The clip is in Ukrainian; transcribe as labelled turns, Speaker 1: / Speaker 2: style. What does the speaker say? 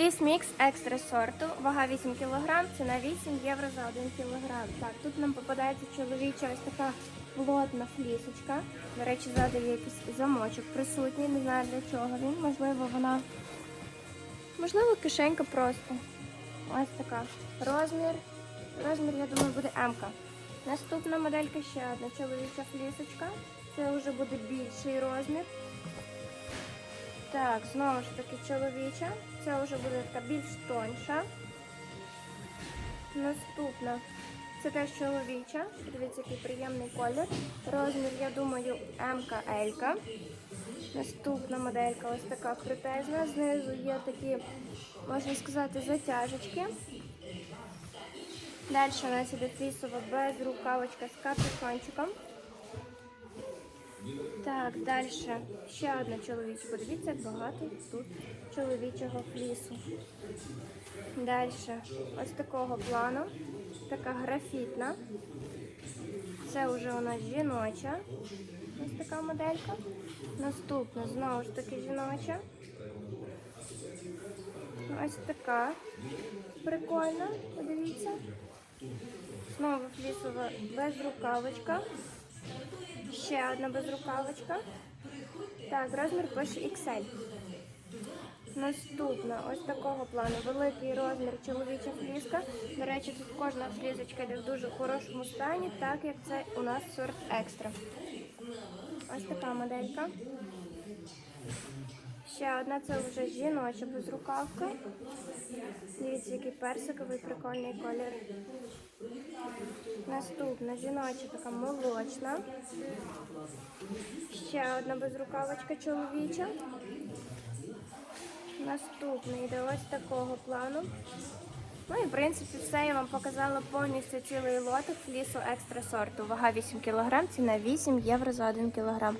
Speaker 1: Фліс мікс екстра сорту, вага 8 кг, ціна 8 євро за 1 кг. Так, тут нам попадається чоловіча ось така плотна флісочка. До речі, ззаду є якийсь замочок присутній, не знаю для чого він. Можливо, вона. Можливо, кишенька просто. Ось така. Розмір. Розмір, я думаю, буде М. -ка. Наступна моделька ще одна чоловіча флісочка. Це вже буде більший розмір. Так, знову ж таки чоловіча. Це вже буде така більш тонша. Наступна. Це теж чоловіча. Дивіться, який приємний колір. Розмір, я думаю, МК L. Наступна моделька ось така крутезна. Знизу є такі, можна сказати, затяжечки. Далі у нас іде флісова безрукавочка з капюшончиком. Так, далі ще одна чоловіча. Подивіться, як багато тут чоловічого флісу. Далі ось такого плану. Така графітна. Це вже у нас жіноча. Ось така моделька. Наступна знову ж таки жіноча. Ось така прикольна, подивіться. Знову флісова безрукавочка. Ще одна безрукавочка. Так, розмір пише XL. Наступна, ось такого плану. Великий розмір чоловіча фліска. До речі, тут кожна флісочка йде в дуже хорошому стані, так як це у нас сорт екстра. Ось така моделька. Ще одна це вже жіноча безрукавка. Дивіться, який персиковий прикольний колір. Наступна жіноча така молочна. Ще одна безрукавочка чоловіча. Наступна йде ось такого плану. Ну і в принципі все я вам показала повністю цілий лоток лісу екстра сорту. Вага 8 кг, ціна 8 євро за 1 кг.